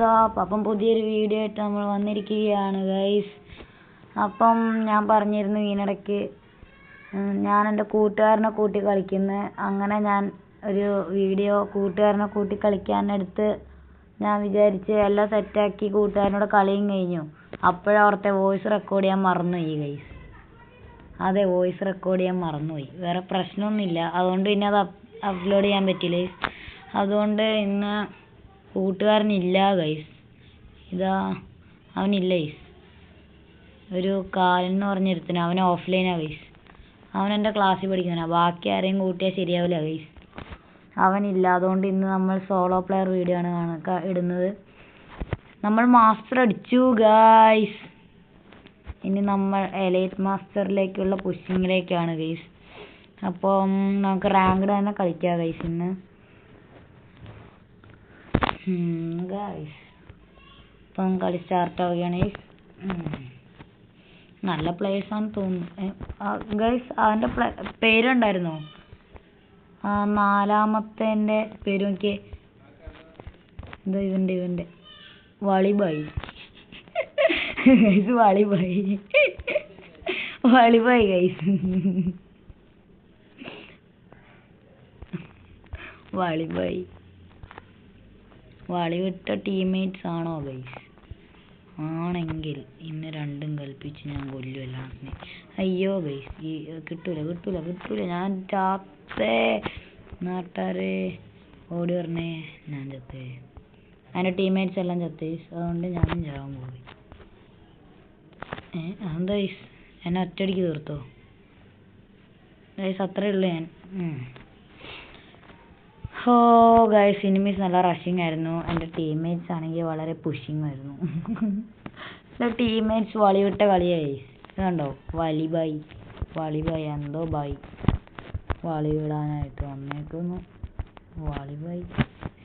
WhatsApp അപ്പം പുതിയൊരു video ആയിട്ട് നമ്മൾ വന്നിരിക്കുകയാണ് ഗൈസ് അപ്പം ഞാൻ പറഞ്ഞിരുന്നു ഈയിടയ്ക്ക് ഞാൻ എന്റെ കൂട്ടുകാരനെ കൂട്ടി കളിക്കുന്നു. അങ്ങനെ ഞാൻ ഒരു വീഡിയോ കൂട്ടുകാരനെ കൂട്ടി കളിക്കാനെടുത്ത് ഞാൻ വിചാരിച്ച് എല്ലാം സെറ്റാക്കി കൂട്ടുകാരനോട് കളിയും കഴിഞ്ഞു. അപ്പോഴവിടുത്തെ വോയിസ് റെക്കോർഡ് ചെയ്യാൻ മറന്നുപോയി ഗൈസ് അതെ വോയിസ് റെക്കോർഡ് ചെയ്യാൻ മറന്നുപോയി. വേറെ പ്രശ്നമൊന്നുമില്ല. അതുകൊണ്ട് പിന്നെ അത് അപ്ലോഡ് ചെയ്യാൻ പറ്റില്ല. അതുകൊണ്ട് ഇന്ന് കൂട്ടുകാരനില്ല ഗൈസ് ഇതാ അവനില്ല ഗൈസ് ഒരു കാലെന്ന് എന്ന് പറഞ്ഞൊരുത്തന് അവൻ ഓഫ്ലൈനാണ് ഗൈസ് അവൻ എന്റെ ക്ലാസ്സിൽ പഠിക്കുന്നവനാ? ബാക്കി ആരെയും കൂട്ടിയാൽ ശരിയാവില്ല ഗൈസ് അവനില്ല അതുകൊണ്ട് ഇന്ന് നമ്മൾ സോളോ പ്ലെയർ വീഡിയോ ആണ് കാണ- ക- ഇടുന്നത്. നമ്മൾ മാസ്റ്റർ അടിച്ചു ഗൈസ് ഇനി നമ്മൾ എലൈറ്റ് മാസ്റ്ററിലേക്കുള്ള പുഷിങ്ങിലേക്കാണ് ഗൈസ് അപ്പം നമുക്ക് റാങ്ക്ഡ് തന്നെ കളിക്കാം ഗൈസ് ഇന്ന്. ഗൈസ് ഇപ്പം കളി സ്റ്റാർട്ട് ആവുകയാണ്. ഗൈസ് നല്ല players ആണെന്ന് തോന്നുന്നു. ഗൈസ് അവന്റെ പേരുണ്ടായിരുന്നോ? ആ നാലാമത്തെ പേര് നോക്കിയേ. എന്താ ഇവന്റെ ഇവന്റെ വളിബായി. ഗൈസ് വളിബായി. വളിബായി ഗൈസ് വളിബായി. വളി വിട്ട ടീംമേറ്റ്സ് ആണോ ഗൈസ് ആണെങ്കിൽ ഇന്ന് രണ്ടും കൽപ്പിച്ച് ഞാൻ കൊല്ലും എല്ലാത്തിനെ അയ്യോ ഗൈസ് ഈ കിട്ടൂല കിട്ടൂല കിട്ടൂല. ഞാൻ ചാത്തേ നാട്ടാരെ ഓടി പറഞ്ഞേ ഞാൻ ചത്തേ. എന്റെ ടീംമേറ്റ്സ് എല്ലാം ചത്തേ അതുകൊണ്ട് ഞാനും ചാവാൻ പോയി. അതെന്താ ഗൈസ് എന്നെ ഒറ്റയടിക്ക് തീർത്തോ? ഗൈസ് അത്രേ ഉള്ളൂ ഞാൻ. ഹോ ഗൈസ് ഇനിമീസ് നല്ല റഷിങ് ആയിരുന്നു. എന്റെ ടീംമേറ്റ്സ് ആണെങ്കിൽ വളരെ പുഷിങ് ആയിരുന്നു. എന്റെ ടീംമേറ്റ്സ് വളിവിട്ട കളിയായി. കണ്ടോ? വലിബായി. വലിബായി. എന്തോ ബായി. വളി വിടാനായിട്ട് വന്നേക്കുന്നു. വാളിബായി.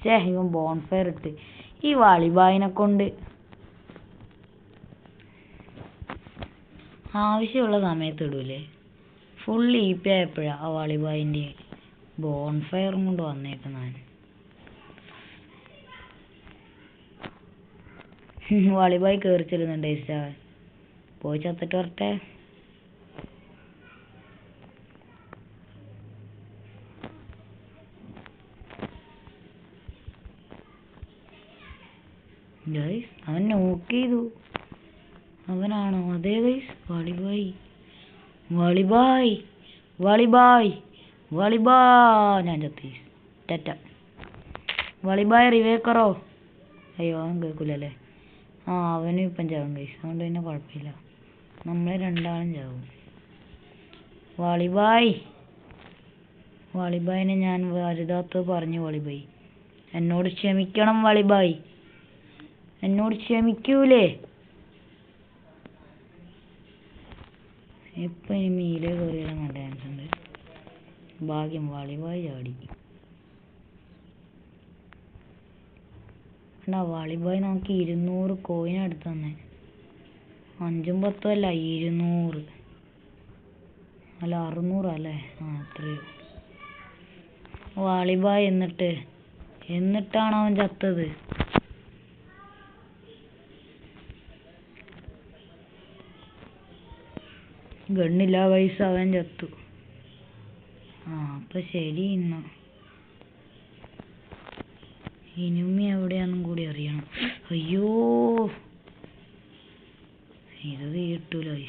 ഛേ ഇവൻ ബോൺഫയർ ഇട്ട്. ഈ വാളിബായിനെ കൊണ്ട് ആവശ്യമുള്ള സമയത്ത് ഇടൂലേ? ഫുൾ ഇ പി ആയപ്പോഴാ ആ വാളിബായിന്റെ ബോൺഫയറും കൊണ്ട് വന്നേക്കുന്നവൻ വാളിബായി കയറി ചെല്ലുന്നുണ്ട് ഇഷ്ടവൻ പോയി ചത്തിട്ട് വരട്ടെ. ഗൈസ് അവൻ നോക്ക് ചെയ്തു. അവനാണോ? അതെ ഗൈസ് വാളിബായി. വളിബായ്. വാളിബായ്. വാളിബാ ഞാൻ ചത്തി. ടെറ്റ. വളിബായ് റിവേക്കറോ? അയ്യോ അവൻ കേൾക്കൂലല്ലേ? ആ അവനും ഇപ്പം ചാവും ഗൈസ് അതുകൊണ്ട് പിന്നെ കുഴപ്പമില്ല. നമ്മൾ രണ്ടാളും ചാവും. വളിബായ്. വളിബായിനെ ഞാൻ വലുതാത്തത് പറഞ്ഞു വളിബായ്. എന്നോട് ക്ഷമിക്കണം വളിബായ്. എന്നോട് ക്ഷമിക്കൂലേ? ഇപ്പൊ ഇനി മീലെ കയറിയിടാൻ ഉണ്ട് ഭാഗ്യം വാളിവായി ചാടി. എന്നാ വാളിബായ് നമുക്ക് ഇരുന്നൂറ് കോയിൻ എടുത്തു തന്നെ. അഞ്ചും പത്തും അല്ല ഇരുന്നൂറ്. അല്ല അറുന്നൂറല്ലേ ആ അത്രയോ വാളിബായ് എന്നിട്ട് എന്നിട്ടാണ് അവൻ ചത്തത്. ഗണ്ണില്ല പൈസ അവൻ ചത്തു. ആ അപ്പൊ ശരി ഇന്ന്. ഇനിമി എവിടെയാന്നും കൂടി അറിയണം. അയ്യോ. ഇത് കിട്ടൂല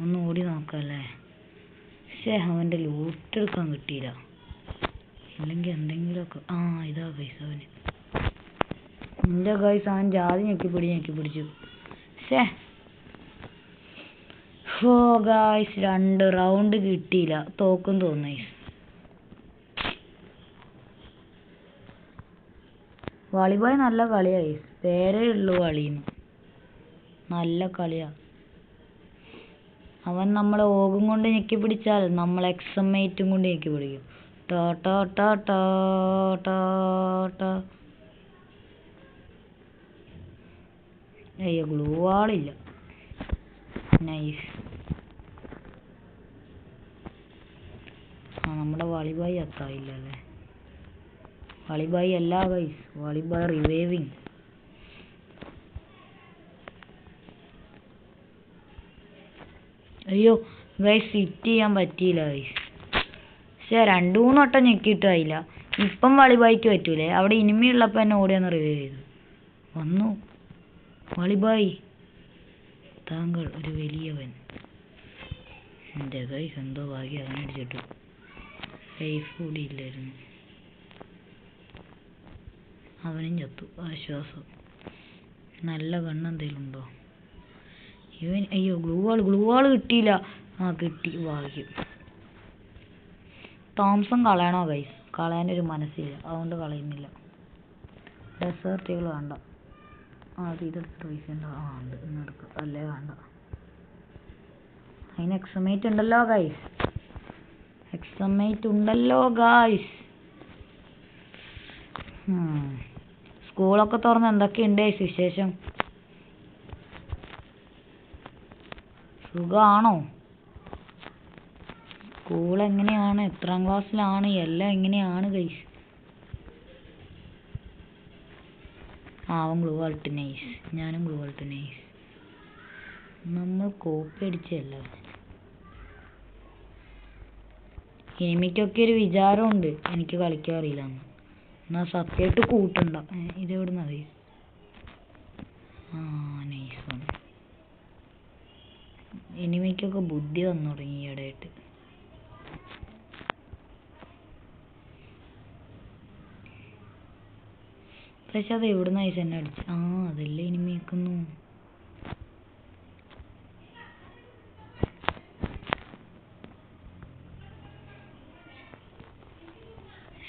ഒന്ന് ഓടി നോക്കാല്ലേ? പക്ഷേ അവന്റെ ലൂട്ട് എടുക്കാൻ കിട്ടിയില്ല. അല്ലെങ്കിൽ എന്തെങ്കിലുമൊക്കെ. ആ ഇതാ പൈസ അവന്. എന്റെ ഗൈസ് അവൻ ജാതി ഞെക്കി പിടി ഞെക്കി പിടിച്ചു ശേ ഹോ ഗായ്സ് രണ്ട് റൗണ്ട് കിട്ടിയില്ല. തോക്കും തോന്നി വാളിബോയ് നല്ല കളിയായി പേരേ ഉള്ളു കളിന്ന് നല്ല കളിയാ. അവൻ നമ്മളെ ഓകും കൊണ്ട് ഞെക്കി പിടിച്ചാൽ നമ്മൾ എക്സമേറ്റും കൊണ്ട് ഞെക്കി പിടിക്കും. ടോ ടോ ടോ ടോ ടോ ടാ. അയ്യോ ഗ്ലൂ വാളില്ല നൈസ് ആ നമ്മുടെ വാളിബായി അത്തായില്ല അല്ലേ വളിബായി അല്ല ഗൈസ് വളിബായ് റിവൈവിങ് അയ്യോ ഗൈസ് ഫിറ്റ് ചെയ്യാൻ പറ്റിയില്ല ഗൈസ് പക്ഷേ രണ്ട് മൂന്ന് വട്ടം ഞെക്കിയിട്ടായില്ല ഇപ്പം വളിബായിക്ക് പറ്റൂലേ? അവിടെ ഇനിമി ഉള്ളപ്പോൾ എന്നെ ഓടിയെന്ന് റിവൈവ് ചെയ്തു. വന്നു. വളിബായി. താങ്കൾ ഒരു വലിയവൻ. എന്റെ ഗൈസ് എന്തോ ഭാഗ്യം അവനടിച്ചിട്ടു ലൈഫ് കൂടി ഇല്ലായിരുന്നു അവനും ചത്തു. ആശ്വാസം. നല്ല കണ്ണെന്തേലും ഉണ്ടോ? ഇവൻ അയ്യോ ഗ്ലൂവാൾ ഗ്ലൂവാൾ ഗ്ലൂ വാൾ കിട്ടിയില്ല. ആ കിട്ടി. ഭാഗ്യം. തോംസൺ കളയണോ ഗൈസ് കളയാനൊരു മനസ്സില്ല. അതുകൊണ്ട് കളയുന്നില്ല. ഡെസേർട്ടുകൾ വേണ്ട. ആ അത് ഇതെടുത്തിട്ട് പൈസ ഉണ്ടോ ആ ഉണ്ട്. ഇന്ന് അല്ലേ വേണ്ട. അതിന് എക്സമേറ്റ് ഉണ്ടല്ലോ ഗൈസ് എക്സമേറ്റ് ഉണ്ടല്ലോ school സ്കൂളൊക്കെ തുറന്ന് എന്തൊക്കെയുണ്ട് വിശേഷം? സുഖാണോ? സ്കൂൾ എങ്ങനെയാണ്? എത്രാം ക്ലാസ്സിലാണ്? എല്ലാം എങ്ങനെയാണ് ഗൈസ് ആ അവൻ ഗ്ലൂ ആൾട്ട് നൈസ് ഞാനും ഗ്ലൂ ആൾട്ട് നൈസ് നമ്മൾ കോപ്പി അടിച്ചല്ല എനിക്കൊക്കെ ഒരു വിചാരമുണ്ട്. എനിക്ക് കളിക്കാൻ അറിയില്ല എന്ന്. എന്നാ സത്യമായിട്ട് കൂട്ടുണ്ട. ഇത് ഇതെവിടുന്നാ ഗൈസ് ആ നൈസ് ആണ്. എനിമിക്കൊക്കെ ബുദ്ധി വന്നു തുടങ്ങി ഈയിടെയായിട്ട്. പക്ഷെ അത് എവിടെ നൈസ് എന്നെ അടിച്ചു? ആ അതല്ലേ ഇനിമി നിൽക്കുന്നു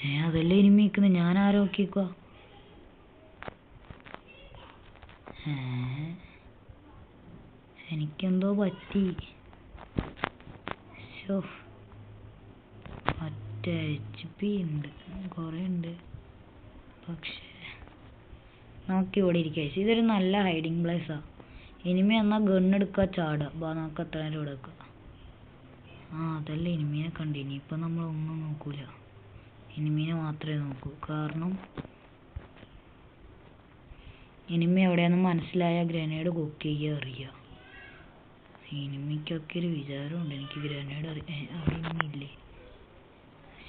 ഏ അതല്ലേ ഇനി നിൽക്കുന്നു ഞാൻ ആരോക്കിക്കുക എനിക്കെന്തോ പറ്റി. ശോ ഒറ്റ എച്ച് പി ഉണ്ട്. കുറേ ഉണ്ട്. പക്ഷേ നോക്കി ഇവിടെ ഇരിക്കുക ഇതൊരു നല്ല ഹൈഡിങ് പ്ലേസാ ഇനിമി എന്നാൽ ഗണ്ണെടുക്കുക ചാടുക ബാ നമുക്ക് എത്ര നേരം ഇവിടെ ആ അതല്ല ഇനിമീനെ കണ്ടു. ഇനിയിപ്പോൾ നമ്മൾ ഒന്നും നോക്കൂല. ഇനിമീനെ മാത്രമേ നോക്കൂ. കാരണം എനിമി എവിടെയാന്ന് മനസ്സിലായ ഗ്രനേഡ് കുക്ക് ചെയ്യുക അറിയാം. ഇനിമിക്കൊക്കെ ഒരു വിചാരമുണ്ട്. എനിക്ക് ഗ്രനേഡ് അറി അവിടെ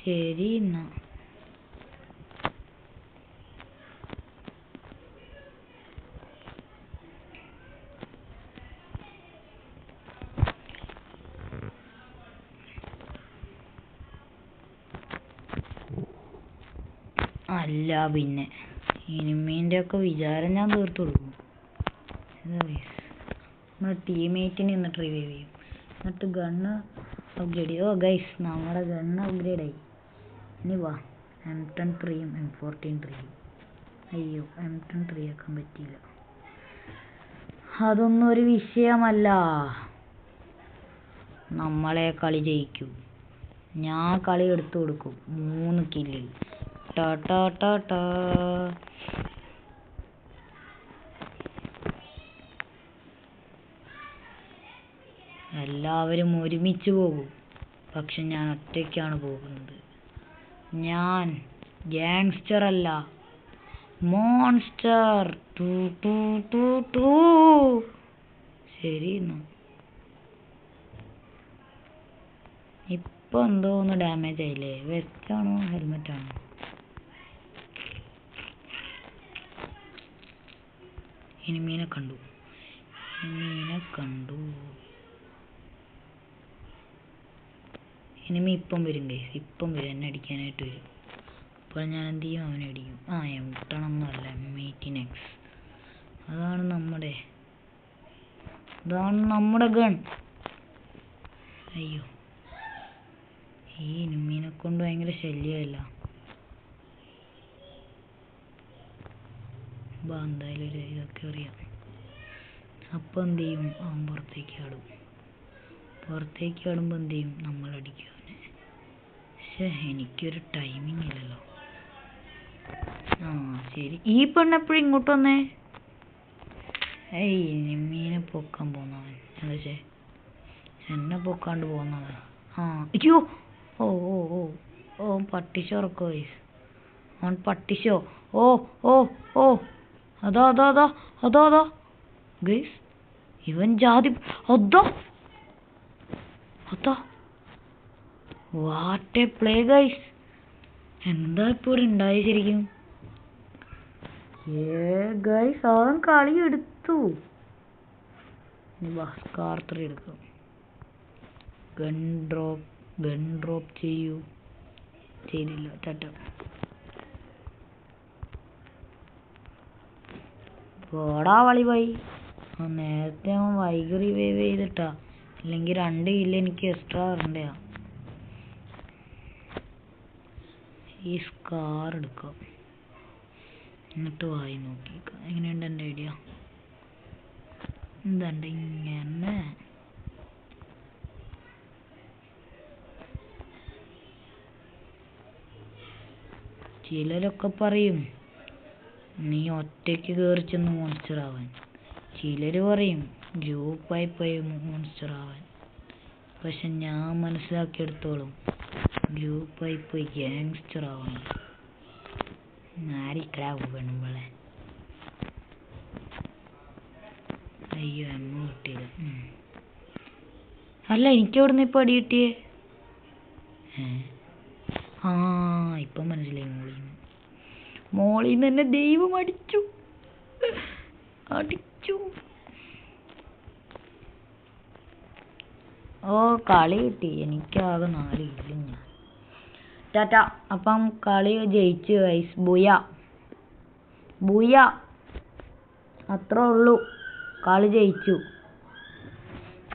ശരി എന്നാ. അല്ല പിന്നെ. ഇനിമീന്റെ ഒക്കെ വിചാരം ഞാൻ തീർത്തു കൊടുക്കും. നമ്മുടെ ടീമേറ്റിനെ എന്നിട്ട് റിവൈവ് ചെയ്യും. എന്നിട്ട് ഗണ്ണ് അപ്ഗ്രേഡ് ഓ ഗൈസ് നമ്മുടെ ഗണ്ണ് അപ്ഗ്രേഡ് ആയി. ഇനി വാ എം ടെൻ ത്രീയും എം ഫോർട്ടീൻ ത്രീയും അയ്യോ എം ടെൻ ത്രീ ആക്കാൻ പറ്റിയില്ല. അതൊന്നും ഒരു വിഷയമല്ല. നമ്മളെ കളി ജയിക്കും. ഞാൻ കളി എടുത്തു കൊടുക്കും. മൂന്ന് കില്ല് ടാ ടാ ടാ എല്ലാവരും ഒരുമിച്ച് പോകും. പക്ഷെ ഞാൻ ഒറ്റയ്ക്കാണ് പോകുന്നത്. ഞാൻ ഗ്യാങ്സ്റ്റർ അല്ല. Monster two two two two. ശരി ഇപ്പൊ എന്തോ ഒന്ന് ഡാമേജ് ആയില്ലേ? വെസ്റ്റ് ആണോ ആണോ? ഇനിമീനെ കണ്ടു. ഇനിമീനെ കണ്ടു. ഇനിമി ഇപ്പം വരും ഗൈസ് ഇപ്പം വരും. എന്നെ അടിക്കാനായിട്ട് വരും. അപ്പോൾ ഞാൻ എന്ത് ചെയ്യും? അവനെ അടിക്കും. ആ എം എയ്റ്റീൻ എക്സ് അതാണ് നമ്മുടെ അതാണ് നമ്മുടെ ഗൺ അയ്യോ. ഈ ഇനിമീനെ കൊണ്ട് ഭയങ്കര ശല്യമല്ല. ബാ എന്തായാലും ഒരു ഇതൊക്കെ അറിയാം. അപ്പോൾ എന്ത് ചെയ്യും? അവൻ പുറത്തേക്ക് ആടും പുറത്തേക്ക് ആടുമ്പോൾ എന്ത് ചെയ്യും? നമ്മൾ അടിക്കും അവനെ. പക്ഷേ എനിക്കൊരു ടൈമിംഗ് ഇല്ലല്ലോ. ആ ശരി. ഈ പെണ്ണ് എപ്പോഴും ഇങ്ങോട്ട് വന്നേ? ഏയ് നിമ്മീനെ പൊക്കാൻ പോന്നവൻ. എന്താ എന്നെ പൊക്കാണ്ട് പോന്നവൻ ആ അയ്യോ! ഓ ഓ ഓ ഓ പട്ടിച്ചുറക്കോ അവൻ പട്ടിശോ ഓ ഓ ഓ അതാ അതാ അതാ അതാ അതാ. ഗൈസ് ഇവൻ ജാതി അതാ. അതാ. What a play guys. എന്താ ഇപ്പോൾ ഉണ്ടായി ശരിക്കും? ഏ ഗൈസ് അവൻ കളി എടുത്തു. ത്രീ എടുക്കാം. ഗൺ ഡ്രോപ്പ് ഗൺ ഡ്രോപ്പ് ചെയ്യൂ. ചെയ്തില്ല ടാറ്റ. പോടാ വളി പോയി നേരത്തെ അവൻ വൈകി റിവൈവ് ചെയ്തിട്ടാ. അല്ലെങ്കിൽ രണ്ട് കില്ല എനിക്ക് എക്സ്ട്രാ വരണ്ടയാ. ഈ സ്കാർ എടുക്കാം. എന്നിട്ട് വായി നോക്കിക്കാം എങ്ങനെയുണ്ട് എന്റെ ഐഡിയ എന്താണ്ട് ഇങ്ങനെ? ചിലരൊക്കെ പറയും നീ ഒറ്റയ്ക്ക് കയറി ചെന്ന് മോൺസ്റ്റർ ആവാൻ. ചിലര് പറയും ഗ്രൂപ്പായി പോയി മോൺസ്റ്റർ ആവാൻ. പക്ഷെ ഞാൻ മനസ്സിലാക്കിയെടുത്തോളം ഗ്രൂപ്പായി പോയി ഗ്യാങ്സ്റ്റർ ആവണം ആരിക്കടാ പെണ്ണുമ്പളെ. അയ്യോ അമ്മ കിട്ടിയില്ല അല്ല എനിക്ക് എവിടുന്ന് ഇപ്പൊ അടി കിട്ടിയേ? ആ ഇപ്പൊ മനസ്സിലായി മോളിന്ന്. മോളിന്ന് എന്നെ ദൈവം അടിച്ചു. അടിച്ചു. ഓ കളി കിട്ടി. എനിക്കാകെ നാല് ഇല്ല ഞാൻ. ടാറ്റ അപ്പം കളി ജയിച്ചു ഗൈസ് ബുയ. ബുയ. അത്രേ ഉള്ളൂ. കളി ജയിച്ചു.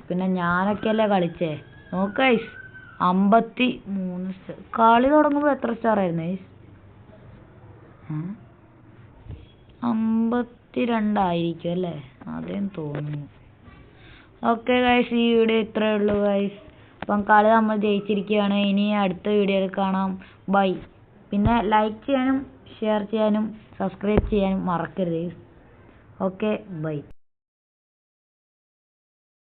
പിന്നെ ഞാനൊക്കെയല്ലേ കളിച്ചേ? നോക്ക് ഗൈസ് അമ്പത്തി മൂന്ന് കളി തുടങ്ങുമ്പോൾ എത്ര സ്റ്റാർ ആയിരുന്നു ഗൈസ് അമ്പത്തി രണ്ടായിരിക്കും അല്ലേ? അതേന്ന് തോന്നുന്നു. ഓക്കെ ഗൈസ് ഈ വീഡിയോ ഇത്രയേ ഉള്ളൂ ഗൈസ് അപ്പം കളി നമ്മൾ ജയിച്ചിരിക്കുകയാണ്. ഇനി അടുത്ത വീഡിയോയിൽ കാണാം. ബൈ പിന്നെ ലൈക്ക് ചെയ്യാനും ഷെയർ ചെയ്യാനും സബ്സ്ക്രൈബ് ചെയ്യാനും മറക്കരുത്. Okay bye